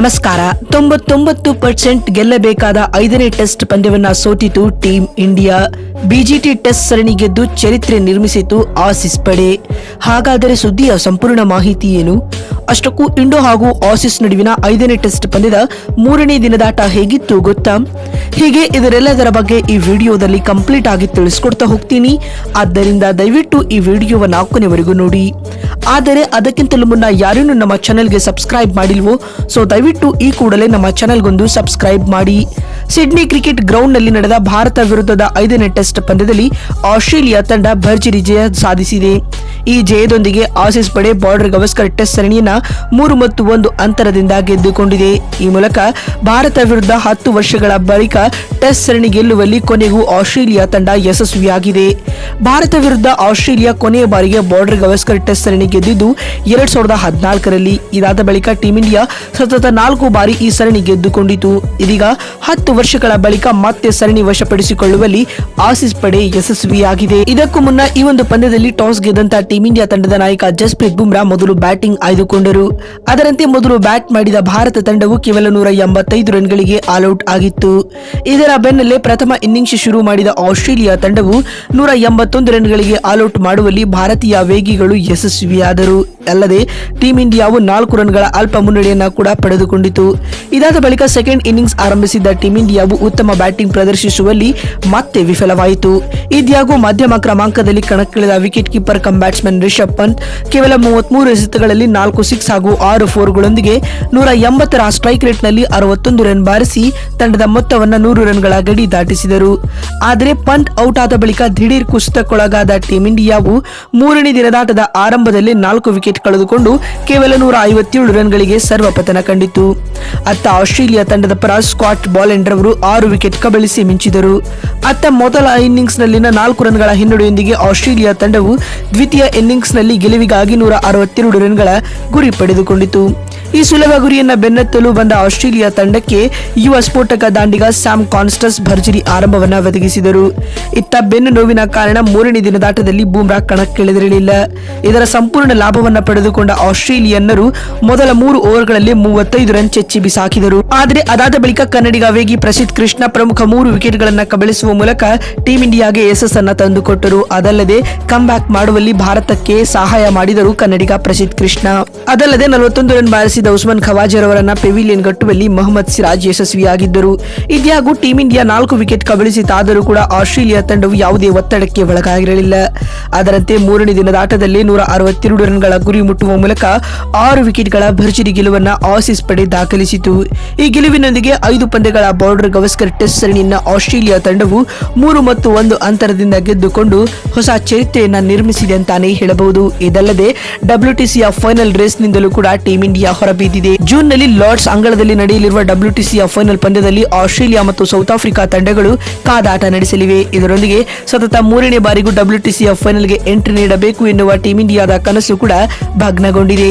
ನಮಸ್ಕಾರ. ತೊಂಬತ್ತೊಂಬತ್ತು ಪರ್ಸೆಂಟ್ ಗೆಲ್ಲಬೇಕಾದ ಐದನೇ ಟೆಸ್ಟ್ ಪಂದ್ಯವನ್ನ ಸೋತಿತು ಟೀಂ ಇಂಡಿಯಾ. ಬಿಜಿಟಿ ಟೆಸ್ಟ್ ಸರಣಿ ಗೆದ್ದು ಚರಿತ್ರೆ ನಿರ್ಮಿಸಿತು ಆಸಿಸ್ ಪಡೆ. ಹಾಗಾದರೆ ಸುದ್ದಿಯ ಸಂಪೂರ್ಣ ಮಾಹಿತಿ ಏನು? ಅಷ್ಟಕ್ಕೂ ಇಂಡೋ ಹಾಗೂ ಆಸಿಸ್ ನಡುವಿನ ಐದನೇ ಟೆಸ್ಟ್ ಪಂದ್ಯದ ಮೂರನೇ ದಿನದಾಟ ಹೇಗಿತ್ತು ಗೊತ್ತಾ? ಹೀಗೆ ಇದರೆಲ್ಲದರ ಬಗ್ಗೆ ಈ ವಿಡಿಯೋದಲ್ಲಿ ಕಂಪ್ಲೀಟ್ ಆಗಿ ತಿಳಿಸ್ಕೊಡ್ತಾ ಹೋಗ್ತೀನಿ. ಆದ್ದರಿಂದ ದಯವಿಟ್ಟು ಈ ವಿಡಿಯೋವನ್ನು ನಾಲ್ಕನೇವರೆಗೂ ನೋಡಿ. ಆದರೆ ಅದಕ್ಕಿಂತಲೂ ಮುನ್ನ ಯಾರೇನು ನಮ್ಮ ಚಾನೆಲ್ಗೆ ಸಬ್ಸ್ಕ್ರೈಬ್ ಮಾಡಿಲ್ವೋ? ಸೊ ದಯವಿಟ್ಟು ಈ ಕೂಡಲೇ ನಮ್ಮ ಚಾನೆಲ್ಗೊಂದು ಸಬ್ಸ್ಕ್ರೈಬ್ ಮಾಡಿ. ಸಿಡ್ನಿ ಕ್ರಿಕೆಟ್ ಗ್ರೌಂಡ್ನಲ್ಲಿ ನಡೆದ ಭಾರತ ವಿರುದ್ಧದ ಐದನೇ ಟೆಸ್ಟ್ ಪಂದ್ಯದಲ್ಲಿ ಆಸ್ಟ್ರೇಲಿಯಾ ತಂಡ ಭರ್ಜರಿ ಜಯ ಸಾಧಿಸಿದೆ. ಈ ಜಯದೊಂದಿಗೆ ಆಸೀಸ್ ಪಡೆ ಬಾರ್ಡರ್ ಗವಸ್ಕರ್ ಟೆಸ್ಟ್ ಸರಣಿಯನ್ನ ಮೂರು ಮತ್ತು ಒಂದು ಅಂತರದಿಂದ ಗೆದ್ದುಕೊಂಡಿದೆ. ಈ ಮೂಲಕ ಭಾರತ ವಿರುದ್ಧ ಹತ್ತು ವರ್ಷಗಳ ಬಳಿಕ ಟೆಸ್ಟ್ ಸರಣಿ ಗೆಲ್ಲುವಲ್ಲಿ ಕೊನೆಗೂ ಆಸ್ಟ್ರೇಲಿಯಾ ತಂಡ ಯಶಸ್ವಿಯಾಗಿದೆ. ಭಾರತ ವಿರುದ್ಧ ಆಸ್ಟ್ರೇಲಿಯಾ ಕೊನೆಯ ಬಾರಿಗೆ ಬಾರ್ಡರ್ ಗವಸ್ಕರ್ ಟೆಸ್ಟ್ ಸರಣಿ ಗೆದ್ದಿದ್ದು ಎರಡ್ ಸಾವಿರದ ಹದಿನಾಲ್ಕರಲ್ಲಿ. ಇದಾದ ಬಳಿಕ ಟೀಂ ಇಂಡಿಯಾ ಸತತ ನಾಲ್ಕು ಬಾರಿ ಈ ಸರಣಿ ಗೆದ್ದುಕೊಂಡಿತು. ಇದೀಗ ಹತ್ತು ವರ್ಷಗಳ ಬಳಿಕ ಮತ್ತೆ ಸರಣಿ ವಶಪಡಿಸಿಕೊಳ್ಳುವಲ್ಲಿ ಆಸೀಸ್ ಪಡೆ ಯಶಸ್ವಿಯಾಗಿದೆ. ಇದಕ್ಕೂ ಮುನ್ನ ಈ ಒಂದು ಪಂದ್ಯದಲ್ಲಿ ಟಾಸ್ ಗೆದ್ದಂತ ಟೀಂ ಇಂಡಿಯಾ ತಂಡದ ನಾಯಕ ಜಸ್ಪ್ರೀತ್ ಬುಮ್ರಾ ಮೊದಲು ಬ್ಯಾಟಿಂಗ್ ಆಯ್ದುಕೊಂಡರು. ಅದರಂತೆ ಮೊದಲು ಬ್ಯಾಟ್ ಮಾಡಿದ ಭಾರತ ತಂಡವು ಕೇವಲ ನೂರ ಎಂಬತ್ತೈದು ರನ್ಗಳಿಗೆ ಆಲ್ಔಟ್ ಆಗಿತ್ತು. ಇದರ ಬೆನ್ನಲ್ಲೇ ಪ್ರಥಮ ಇನ್ನಿಂಗ್ಸ್ ಶುರು ಮಾಡಿದ ಆಸ್ಟ್ರೇಲಿಯಾ ತಂಡವು ನೂರ ಎಂಬತ್ತೊಂದು ರನ್ಗಳಿಗೆ ಆಲ್ಔಟ್ ಮಾಡುವಲ್ಲಿ ಭಾರತೀಯ ವೇಗಿಗಳು ಯಶಸ್ವಿಯಾದರು. ಅಲ್ಲದೆ ಟೀಂ ಇಂಡಿಯಾವು ನಾಲ್ಕು ರನ್ಗಳ ಅಲ್ಪ ಮುನ್ನಡೆಯನ್ನ ಕೂಡ ಪಡೆದುಕೊಂಡಿತು. ಇದಾದ ಬಳಿಕ ಸೆಕೆಂಡ್ ಇನ್ನಿಂಗ್ಸ್ ಆರಂಭಿಸಿದ್ದ ಟೀಂ ಇಂಡಿಯಾವು ಉತ್ತಮ ಬ್ಯಾಟಿಂಗ್ ಪ್ರದರ್ಶಿಸುವಲ್ಲಿ ಮತ್ತೆ ವಿಫಲವಾಯಿತು. ಇದ್ಯಾಗೂ ಮಧ್ಯಮ ಕ್ರಮಾಂಕದಲ್ಲಿ ಕಣಕ್ಕಿಳಿದ wicket keeper cum batsman Rishabh Pant ಕೇವಲ ಮೂವತ್ಮೂರು ಎಸೆತಗಳಲ್ಲಿ ನಾಲ್ಕು ಸಿಕ್ಸ್ ಹಾಗೂ ಆರು ಫೋರ್ಗಳೊಂದಿಗೆ ನೂರ ಎಂಬತ್ತರ ಸ್ಟ್ರೈಕ್ ರೇಟ್ನಲ್ಲಿ ಅರವತ್ತೊಂದು ರನ್ ಬಾರಿಸಿ ತಂಡದ ಮೊತ್ತವನ್ನು ನೂರು ರನ್ಗಳ ಗಡಿ ದಾಟಿಸಿದರು. ಆದರೆ ಪಂತ್ ಔಟ್ ಆದ ಬಳಿಕ ದಿಢೀರ್ ಕುಸಿತಕ್ಕೊಳಗಾದ ಟೀಂ ಇಂಡಿಯಾವು ಮೂರನೇ ದಿನದಾಟದ ಆರಂಭದಲ್ಲಿ ನಾಲ್ಕು ವಿಕೆಟ್ ಕಳೆದುಕೊಂಡು ಕೇವಲ ನೂರ ಐವತ್ತೇಳು ರನ್ಗಳಿಗೆ ಸರ್ವಪತನ ಕಂಡಿತು ಅತ್ತ ಆಸ್ಟ್ರೇಲಿಯಾ ತಂಡದ ಪರ ಸ್ಕಾಟ್ ಬಾಲೆಂಡರ್ ಅವರು ಆರು ವಿಕೆಟ್ ಕಬಳಿಸಿ ಮಿಂಚಿದರು. ಅತ್ತ ಮೊದಲ ಇನ್ನಿಂಗ್ಸ್ನಲ್ಲಿನ ನಾಲ್ಕು ರನ್ಗಳ ಹಿನ್ನಡೆಯೊಂದಿಗೆ ಆಸ್ಟ್ರೇಲಿಯಾ ತಂಡವು ದ್ವಿತೀಯ ಇನ್ನಿಂಗ್ಸ್ನಲ್ಲಿ ಗೆಲುವಿಗಾಗಿ ನೂರ ಅರವತ್ತೆರಡು ರನ್ಗಳ ಗುರಿ ಪಡೆದುಕೊಂಡಿತು. ಈ ಸುಲಭ ಗುರಿಯನ್ನ ಬೆನ್ನತ್ತಲು ಬಂದ ಆಸ್ಟ್ರೇಲಿಯಾ ತಂಡಕ್ಕೆ ಯುವ ಸ್ಫೋಟಕ ದಾಂಡಿಗ ಸ್ಯಾಮ್ ಕಾನ್ಸ್ಟಸ್ ಭರ್ಜರಿ ಆರಂಭವನ್ನ ಒದಗಿಸಿದರು. ಇತ್ತ ಬೆನ್ನು ನೋವಿನ ಕಾರಣ ಮೂರನೇ ದಿನದಾಟದಲ್ಲಿ ಬೂಮ್ರಾ ಕಣಕ್ಕಿಳಿದಿರಲಿಲ್ಲ. ಇದರ ಸಂಪೂರ್ಣ ಲಾಭವನ್ನ ಪಡೆದುಕೊಂಡ ಆಸ್ಟ್ರೇಲಿಯನ್ನರು ಮೊದಲ ಮೂರು ಓವರ್ಗಳಲ್ಲಿ ಮೂವತ್ತೈದು ರನ್ ಚೆಚ್ಚಿ ಬಿಸಾಕಿದರು ಆದರೆ ಅದಾದ ಬಳಿಕ ಕನ್ನಡಿಗ ವೇಗಿ ಪ್ರಸಿದ್ಧ ಕೃಷ್ಣ ಪ್ರಮುಖ ಮೂರು ವಿಕೆಟ್ಗಳನ್ನ ಕಬಳಿಸುವ ಮೂಲಕ ಟೀಂ ಇಂಡಿಯಾಗೆ ಯಶಸ್ಸನ್ನ ತಂದುಕೊಟ್ಟರು. ಅದಲ್ಲದೆ ಕಮ್ ಬ್ಯಾಕ್ ಮಾಡುವಲ್ಲಿ ಭಾರತಕ್ಕೆ ಸಹಾಯ ಮಾಡಿದರು ಕನ್ನಡಿಗ ಪ್ರಸಿದ್ಧ ಕೃಷ್ಣ. ಅದಲ್ಲದೆ ನಲವತ್ತೊಂದು ರನ್ ಬಾರಿಸಿದ ಉಸ್ಮಾನ್ ಖವಾಜರ್ ಅವರನ್ನ ಪೆವಿಲಿಯನ್ ಗಟ್ಟುವಲ್ಲಿ ಮೊಹಮ್ಮದ್ ಸಿರಾಜ್ ಯಶಸ್ವಿಯಾಗಿದ್ದರು. ಇದ್ಯಾಗೂ ಟೀಂ ಇಂಡಿಯಾ ನಾಲ್ಕು ವಿಕೆಟ್ ಕಬಳಿಸಿತಾದರೂ ಕೂಡ ಆಸ್ಟ್ರೇಲಿಯಾ ತಂಡವು ಯಾವುದೇ ಒತ್ತಡಕ್ಕೆ ಒಳಗಾಗಿರಲಿಲ್ಲ. ಅದರಂತೆ ಮೂರನೇ ದಿನದ ಆಟದಲ್ಲಿ ನೂರ ಅರವತ್ತೆರಡು ರನ್ಗಳ ಗುರಿ ಮುಟ್ಟುವ ಮೂಲಕ ಆರು ವಿಕೆಟ್ಗಳ ಭರ್ಜರಿ ಗೆಲುವನ್ನ ಆಸೀಸ್ ಪಡೆ ದಾಖಲಿಸಿತು. ಈ ಗೆಲುವಿನೊಂದಿಗೆ ಐದು ಪಂದ್ಯಗಳ ಬಾರ್ಡರ್ ಗವಸ್ಕರ್ ಟೆಸ್ಟ್ ಸರಣಿಯನ್ನ ಆಸ್ಟ್ರೇಲಿಯಾ ತಂಡವು ಮೂರು ಮತ್ತು ಒಂದು ಅಂತರದಿಂದ ಗೆದ್ದುಕೊಂಡು ಹೊಸ ಚರಿತ್ರೆಯನ್ನ ನಿರ್ಮಿಸಿದೆ ಅಂತಾನೆ ಹೇಳಬಹುದು. ಇದಲ್ಲದೆ ಡಬ್ಲ್ಯೂಟಿಸಿಯ ಫೈನಲ್ ರೇಸ್ನಿಂದಲೂ ಕೂಡ ಟೀಂ ಇಂಡಿಯಾ ಹೊರಬಿದ್ದಿದೆ ಜೂನ್ನಲ್ಲಿ ಲಾರ್ಡ್ಸ್ ಅಂಗಳದಲ್ಲಿ ನಡೆಯಲಿರುವ ಡಬ್ಲ್ಯೂಟಿಸಿಯ ಫೈನಲ್ ಪಂದ್ಯದಲ್ಲಿ ಆಸ್ಟ್ರೇಲಿಯಾ ಮತ್ತು ಸೌತ್ ಆಫ್ರಿಕಾ ತಂಡಗಳು ಕಾದಾಟ ನಡೆಸಲಿವೆ. ಇದರೊಂದಿಗೆ ಸತತ ಮೂರನೇ ಬಾರಿಗೂ ಡಬ್ಲ್ಯೂಟಿಸಿಯ ಫೈನಲ್ಗೆ ಎಂಟ್ರಿ ನೀಡಬೇಕು ಎನ್ನುವ ಟೀಂ ಇಂಡಿಯಾದ ಕನಸು ಕೂಡ ಭಗ್ನಗೊಂಡಿದೆ.